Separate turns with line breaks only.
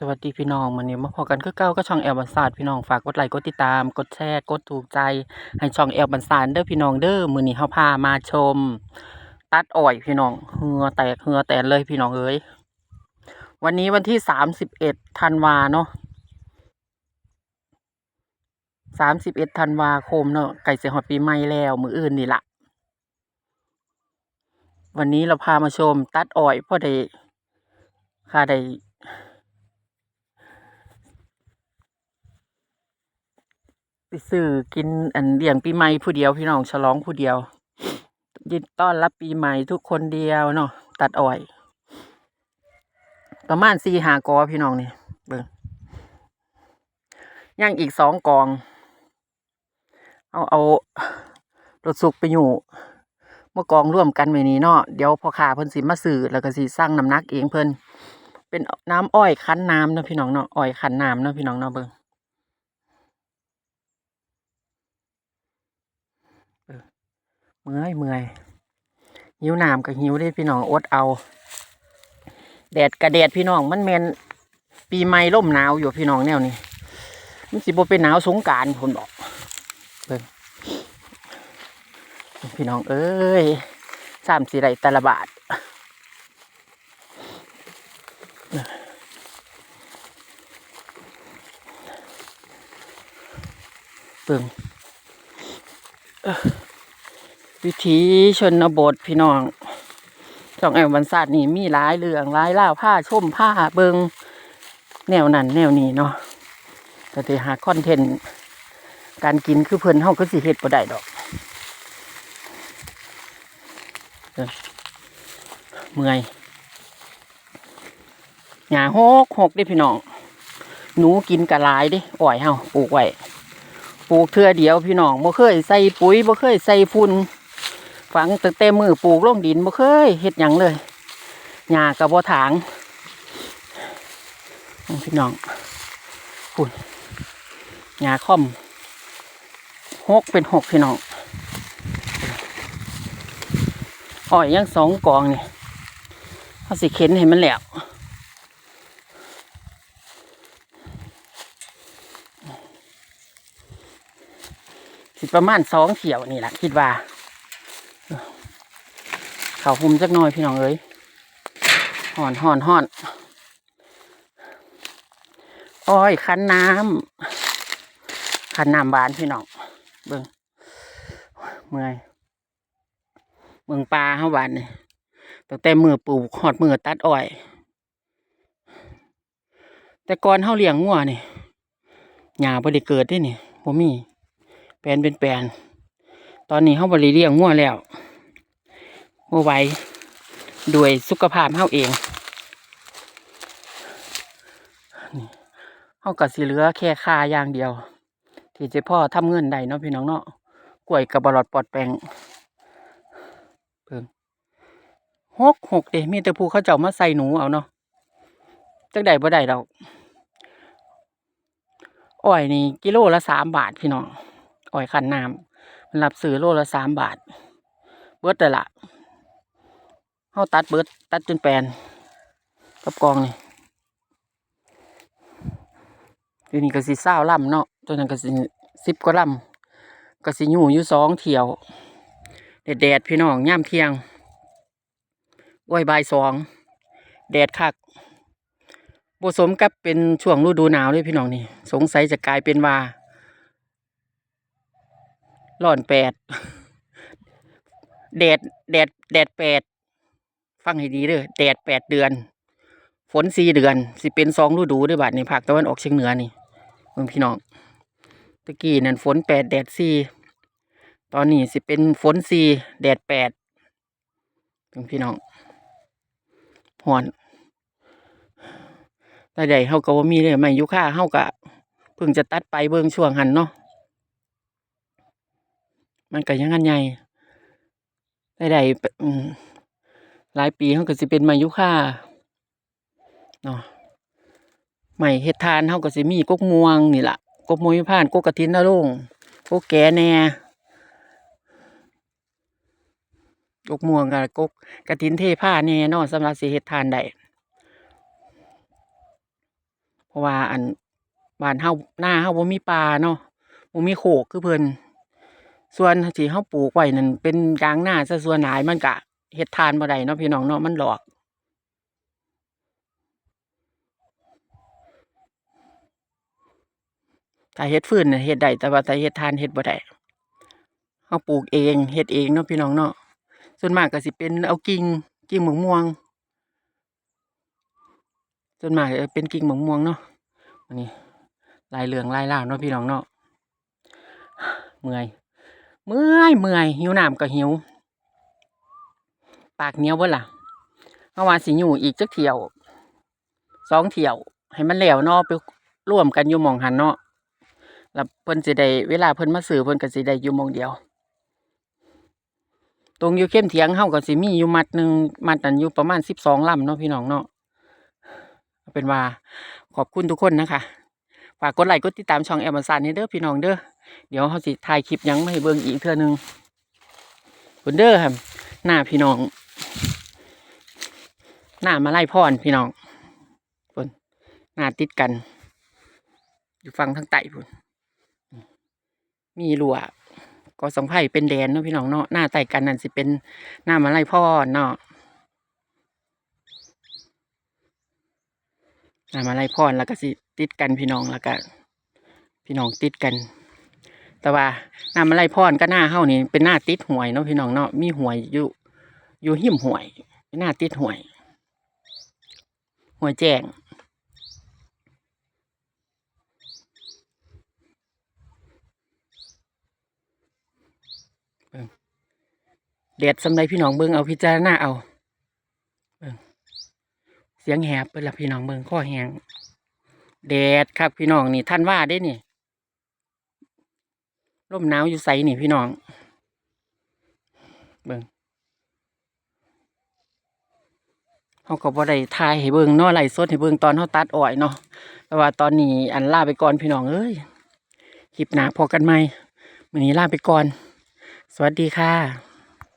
สวัสดีพี่น้องมื้อนี้มาพบกันคือเก่าก็ช่องแอลบันซาดพี่น้องฝากกดไลค์กดติดตาม กดแชร์กดถูกใจ ให้ช่องแอลบันซาดเด้อพี่น้องเด้อมือนี้เฮาพามาชม ตัดอ้อยพี่น้องเหงื่อแตกเหงื่อแตนเลยพี่น้องเอ้ยวันนี้วันที่31ธันวาเนาะ31ธันวาคมเนาะใกล้สิฮอดปีใหม่แล้ว มืออื่นนี่ละวันนี้เราพามาชม ตัดอ้อยพอได้ค่าได้ ไปซื้อกินอันเลี้ยงปีใหม่ผู้เดียวพี่น้องฉลองผู้เดียว ยินต้อนรับปีใหม่ทุกคนเดียวเนาะตัดอ้อย ประมาณสี่หากอพี่น้องนี่เบิ่งย่างอีกสองกอง เอาเอารถสุกไปอยู่เมื่อกองร่วมกันไว้นี้เนาะเดี๋ยวพอขาเพิ่นสิมาซื้อแล้วก็สิสร้างน้ำหนักเองเพิ่นเป็นน้ำอ้อยคั้นน้ำเนาะพี่น้องเนาะอ้อยคั้นน้ำเนาะพี่น้องเนาะเบิ่ง เมื่อยเมื่อยหิวน้ำกับหิวได้พี่น้องอดเอา แดดกระแดดพี่น้องมันแมนปีใหม่ร่มหนาวอยู่พี่น้องแนวนี้มันสิบ่เป็นหนาวสงการผมบอกเบิ่งพี่น้องเอ้ยสามสี่ไรต่ละบาทเบิ่ง วิถีชนบทพี่น้องช่องแอมวันศาสตร์นี่มีหลายเรื่องหลายเล่าผ้าชมผ้าเบิงแนวนั้นแนวนี้เนาะแต่ที่หาคอนเทนต์การกินคือเพิ่นเฮาก็สิเฮ็ดบ่ได้ดอกเมื่อยหญ้าหกหกด้พี่น้อง หนูกินกะลายด้อ้อยเฮาปลูกไว้ปลูกเทื่อเดียวพี่น้องบ่เคยใส่ปุ๋ยบ่เคยใส่ฝุ่น ฝังตั้งแต่มือปลูกลงดินบ่เคยเฮ็ดหยังเลยหญ้าก็บ่ถางพี่น้องฝุ่นหญ้าค่อมหกเป็นหกพี่น้องอ้อยยังสองกองนี่เขาสิเข็นให้มันแหลวสิประมาณสองเที่ยวนี่แหละคิดว่า เขาหุมจักหน่อยพี่น้องเอ้ยห่อนห่อนห่อนอ้อยคันน้ำคันน้ำบานพี่น้องเบิ่งเมื่อยเมืองปลาเฮาบานนี่ตั้งแต่มือปลูกหอดมือตัดอ้อย แต่ก่อนเฮาเลี้ยงงัวนี่หญ้าบ่ได้เกิดเด้นี่บ่มีแปลนเป็นแปลนตอนนี้เฮาบริเลี้ยงงัวแล้ว งัวไหวด้วยสุขภาพเฮาเองเฮาก็สิเหลือแค่ค่าอย่างเดียว ที่จะพ่อทำเงินได้เนาะพี่น้องเนาะกล้วยกับบลอดปลอดแปลงเพิ่งหกหกเดมีแต่ผู้เขาเจ้ามาใส่หนูเอาเนาะจักได้บ่ได้ดอกอ้อยนี่กิโลละสามบาทพี่น้องอ้อยขันน้ำมันรับซื้อโลละสามบาท เบิดแต่ละ เฮาตัดเบิด ตัดจนแปลนกับกองนี่เดี๋ยวนี้ก็สิเศร้าล่ำเนาะตัวนั้นก็สิสิบกว่าล่ำก็สิอยู่อยู่สองเที่ยวแดดแดดพี่น้องย่ามเที่ยงอ้อยบายสองแดดคักผสมกับเป็นช่วงฤดูหนาวเลยพี่น้องนี่ สงสัยจะกลายเป็นว่าร้อนแปดแดดแดดแดดแปด ฟังให้ดีเด้อแดดแปดเดือน ฝนสี่เดือน สิเป็นสองฤดูด้วยบาดในภาคตะวันออกเฉียงเหนือนี่เมืองพี่น้องตะกี้นั่นฝนแปดแดดสี่ตอนนี้สิเป็นฝนสี่แดดแปดเมืองพี่น้องหอนแต่ใดเฮาก็ว่ามีเลยไม่ยุค่าเฮากะเพิ่งจะตัดไปเบิ่งช่วงหันเนาะมันก็ยังงันใหญ่ได้ได้อืม หลายปีเขาก็สิเป็นมายุค่าเนาะใหม่เฮ็ดทานเขาก็สิมีกกม่วงนี่ล่ะกกมวยผ่านกกกระทินนะลุงกกแก่แน่กกม่วงกับกกกระทินเทผ้าแน่นอนสำหรับสิเฮ็ดทานได้เพราะว่าอันบ้านเฮาหน้าเฮาบ่มีปลาเนาะบ่มีโขกคือเพิ่นส่วนที่เฮาปลูกไว้นั่นเป็นยางหน้าซะส่วนหลายมันก็ เฮ็ดทานบ่ได้เนาะพี่น้องเนาะมันหลอก ถ้าเฮ็ดฟืนน่ะเฮ็ดได้แต่ว่าถ้าเฮ็ดทานเฮ็ดบ่ได้เฮาปลูกเองเฮ็ดเองเนาะพี่น้องเนาะส่วนมากก็สิเป็นเอากิ่งกิ่งหมะม่วง ส่วนมากเป็นกิ่งหมะม่วงเนาะอันนี้ลายเหลืองลายล่าวเนาะพี่น้องเนาะเมื่อย เมื่อยเมื่อยหิวน้ำก็หิว ปากเนี้ยวเบ่ล่ะเฮาว่าสิอยู่อีกจักเที่ยวสองเที่ยว ให้มันแล้วเนาะไปร่วมกันอยู่หมองหันเนาะแล้วเพิ่นสิได้เวลาเพิ่นมาซื้อเพิ่นก็สิได้อยู่หมองเดียว ตรงอยู่เข้มเถียงเฮาก็สิมีอยู่มัดหนึ่งมัดนั้นอยู่ประมาณ12ลำเนาะพี่น้องเนาะเป็นว่าขอบคุณทุกคนนะคะฝากกดไลค์กดติดตามช่องแอมซานให้เด้อพี่น้องเด้อเดี๋ยวเฮาสิถ่ายคลิปยังไมาให้เบิ่งอีกเทื่อนึงคุณเด้อครับหน้าพี่น้อง หน้ามาไล่พรพี่น้องพุ่นหน้าติดกัน อยู่ฝั่งทางใต้พุ่นมีรั้วก็สังไผ่เป็นแดนเนาะพี่น้องเนาะหน้าไต่กันนั่นสิเป็นหน้ามาไล่พ่อนเนาะหน้ามาไล่พ่อนแล้วก็สิติดกันพี่น้องแล้วก็พี่น้องติดกัน แต่ว่าหน้ามาไล่พ่อนก็หน้าเฮานี่เป็นหน้าติดหวยเนาะพี่น้องเนาะมีหวยอยู่ อยู่หิมหวยหน้าติดหวยหวยแจ้งเด็ดสำไรพี่น้องเบิงเอาพิจารณาเอาเบิ่งเสียงแหบเป็นละพี่น้องเบิงข้อแหงแดดครับพี่น้องนี่ท่านว่าได้นี่ร่มหนาวอยู่ใสนี่พี่น้อง เบิง เขาก็บ่ได้ทายให้เบิงเนาะไล่สดให้เบิงตอนเขาตัดอ้อยเนาะแต่ว่าตอนนี้อันลาไปก่อนพี่น้องเอ้ยคลิปหนาพอกันไหมวันนี้ลาไปก่อน สวัสดีค่ะ